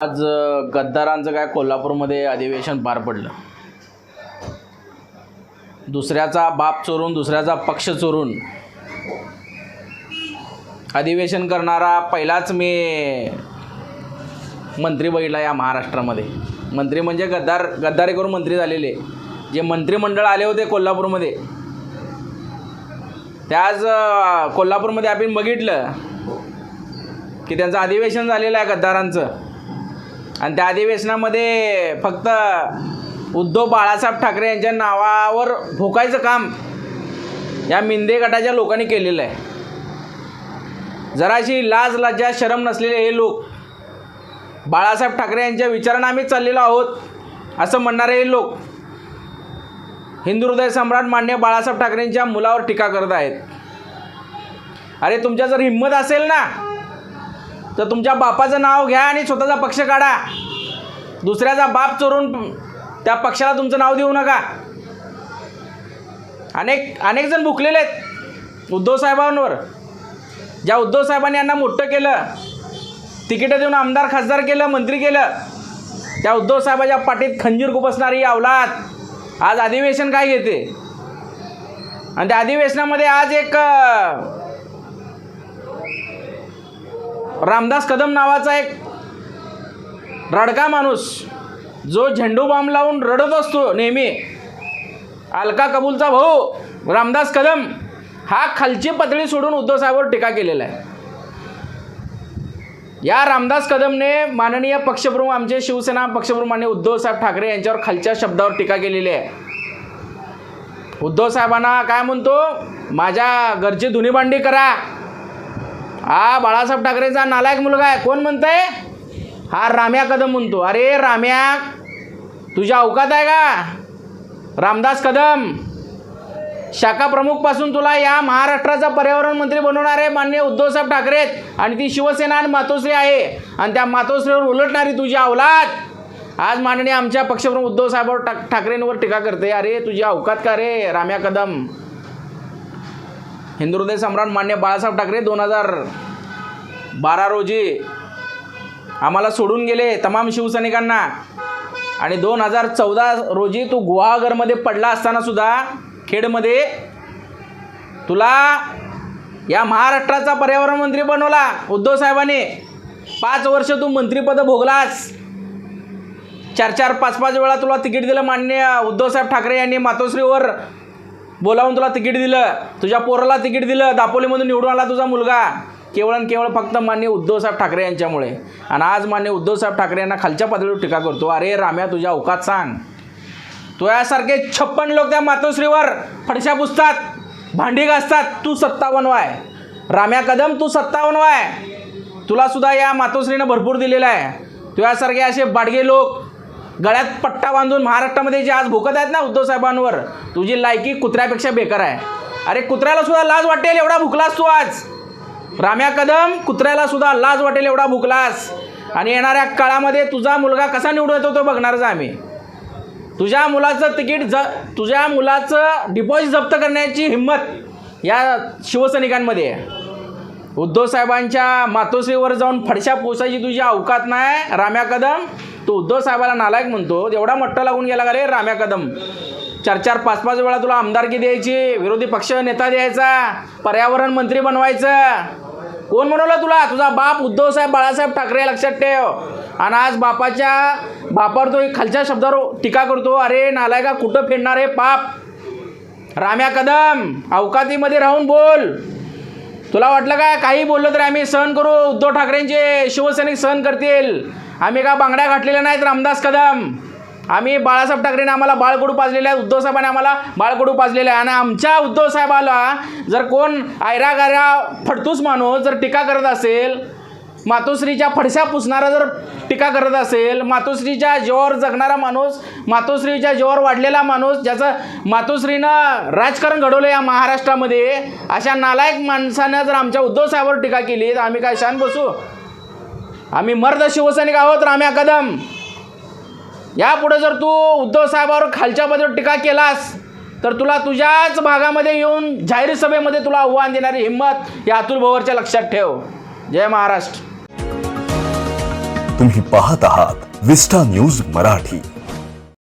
आज गद्दारांचं काय कोल्हापूरमध्ये अधिवेशन पार पडलं? दुसऱ्याचा बाप चोरून दुसऱ्याचा पक्ष चोरून अधिवेशन करणारा पहिलाच मी मंत्री बघितला या महाराष्ट्रामध्ये. मंत्री म्हणजे गद्दार गद्दारी करून मंत्री झालेले. जे मंत्रिमंडळ आले होते कोल्हापूरमध्ये त्याच कोल्हापूरमध्ये आपण बघितलं की त्यांचं अधिवेशन झालेलं आहे गद्दारांचं. आणि त्या अधिवेशनामध्ये फक्त उद्धव बाळासाहेब ठाकरे यांच्या नावावर भोकायचं काम या मिंदे गटाच्या लोकांनी केलेलं आहे. जराशी लाज लज्जा शरम नसलेले हे लोक बाळासाहेब ठाकरे यांच्या विचारानं आम्ही चाललेलो आहोत असं म्हणणारे हे लोक हिंदू हृदय सम्राट मान्य बाळासाहेब ठाकरेंच्या मुलावर टीका करत आहेत. अरे तुमच्या जर हिंमत असेल ना तर तुमच्या बापाचं नाव घ्या आणि स्वतःचा पक्ष काढा. दुसऱ्याचा बाप चोरून त्या पक्षाला तुमचं नाव देऊ नका. अनेक अनेक जण भुकलेले आहेत उद्धव साहेबांवर. ज्या उद्धव साहेबांनी यांना मोठं केलं तिकीटं देऊन आमदार खासदार केलं मंत्री केलं त्या उद्धव साहेबाच्या पाठीत खंजीर खुपसणारी अवलाद आज अधिवेशन काय घेते? आणि त्या अधिवेशनामध्ये आज एक रामदास कदम नावाचा एक रडका माणूस जो झेंडू बाम लावून रडत असतो नेहमी. अलका कबूलचा भाऊ रामदास कदम हा खालची पातळी सोडून उद्धवसाहेबांवर टीका केलेला आहे. या रामदास कदमने माननीय पक्षप्रमुख आमचे शिवसेना पक्षप्रमुख माननीय उद्धवसाहेब ठाकरे यांच्यावर खालच्या शब्दावर टीका केलेली आहे. उद्धवसाहेबांना काय म्हणतो माझ्या घरची धुनीभांडी करा हा बाळासाहेब ठाकरेचा नालायक मुलगा आहे. कोण म्हणतंय? हा राम्या कदम म्हणतो. अरे राम्या तुझ्या अवकात आहे का? रामदास कदम. शाखा प्रमुखपासून तुला या महाराष्ट्राचा पर्यावरण मंत्री बनवणारे माननीय उद्धवसाहेब ठाकरे आणि ती शिवसेना आणि मातोश्री आहे. आणि त्या मातोश्रीवर उलटणारी तुझी अवलाद आज माननीय आमच्या पक्षप्रमुख उद्धवसाहेब ठाकरेंवर टीका करते. अरे तुझी अवकात का रे राम्या कदम? हिंदुहृदय सम्राट मान्य बाळासाहेब ठाकरे दोन हजार बारा रोजी आम्हाला सोडून गेले तमाम शिवसैनिकांना. आणि दोन हजार चौदा रोजी तू गुहागरमध्ये पडला असताना सुद्धा खेडमध्ये तुला या महाराष्ट्राचा पर्यावरण मंत्री बनवला उद्धव साहेबांनी. पाच वर्ष तू मंत्रीपद भोगलास. चार चार पाच पाच वेळा तुला तिकीट दिलं मान्य उद्धवसाहेब ठाकरे यांनी मातोश्रीवर. बोलावून तुला तिकीट दिलं. तुझ्या पोराला तिकीट दिलं. दापोलीमधून निवडून आला तुझा मुलगा. केवळ आणि केवळ फक्त मान्य उद्धवसाहेब ठाकरे यांच्यामुळे. आणि आज मान्य उद्धवसाहेब ठाकरे यांना खालच्या पातळीवर टीका करतो. अरे राम्या तुझ्या अवकात सांग. तो यासारखे छप्पन लोक त्या मातोश्रीवर फडशा पुसतात भांडी घासतात. तू सत्तावन्न वाय. राम्या कदम तू सत्तावन्न वाय. तुला सुद्धा या मातोश्रीनं भरपूर दिलेलं आहे. तू यासारखे असे बाडगे लोक गळ्यात पट्टा बांधून महाराष्ट्रामध्ये जे आज भुकत आहेत ना उद्धव साहेबांवर तुझी लायकी कुत्र्यापेक्षा बेकार आहे. अरे कुत्र्याला सुद्धा लाज वाटेल एवढा भुकलास तू आज. राम्या कदम कुत्र्याला सुद्धा लाज वाटेल एवढा भुकलास. आणि येणाऱ्या काळामध्ये तुझा मुलगा कसा निवडून येतो तो बघणारच आम्ही. तुझ्या मुलाचं तिकीट ज तुझ्या मुलाचं डिपॉझिट जप्त करण्याची हिंमत या शिवसैनिकांमध्ये आहे. उद्धव साहेबांच्या मातोश्रीवर जाऊन फडशा पोसायची तुझी अवकात नाही राम्या कदम. तो उद्धव साहेबाला नालायक म्हणतो एवढा मट्टा लागून गेला का रे राम्या कदम? चार चार पाच पाच वेळा तुला आमदारकी द्यायची विरोधी पक्ष नेता द्यायचा पर्यावरण मंत्री बनवायचं. कोण बनवलं तुला? तुझा बाप उद्धव साहेब बाळासाहेब ठाकरे लक्षात ठेव. आणि आज बापाच्या बापावर तो एक खालच्या शब्दावर टीका करतो अरे नालायका कुठं फेडणार आहे पाप? राम्या कदम अवकातीमध्ये राहून बोल. तुला वाटलं काय काही बोललं तरी आम्ही सहन करू. उद्धव ठाकरेंचे शिवसैनिक सहन करतील. आम्ही का बांगड्या घातलेल्या नाहीत रामदास कदम? आम्ही बाळासाहेब ठाकरेने आम्हाला बाळकडू पाजलेले आहे उद्धव साहेबांनी आम्हाला बाळकडू पाजलेले आहे आणि आमच्या उद्धव साहेबाला जर कोण आयरा फडतूस माणूस जर टीका करत असेल मातोश्रीच्या फडशा पुसणारा जर टीका करत असेल मातोश्रीच्या जीवावर जगणारा माणूस मातोश्रीच्या जीवावर वाढलेला माणूस ज्याचं मातोश्रीनं राजकारण घडवलं या महाराष्ट्रामध्ये अशा नालायक माणसानं जर आमच्या उद्धव साहेबावर टीका केली तर आम्ही काय शान बसू? आम्ही मर्द शिवसैनिक आहोत राम्या कदम. यापुढे जर तू उद्धव साहेबावर खालच्या बाजूवर टीका केलास तर तुला तुझ्याच भागामध्ये येऊन जाहीर सभेमध्ये तुला आव्हान देणारी हिंमत या अतुल भोवरच्या लक्षात ठेव. जय महाराष्ट्र. तुम्ही पाहत आहात विस्टा न्यूज मराठी.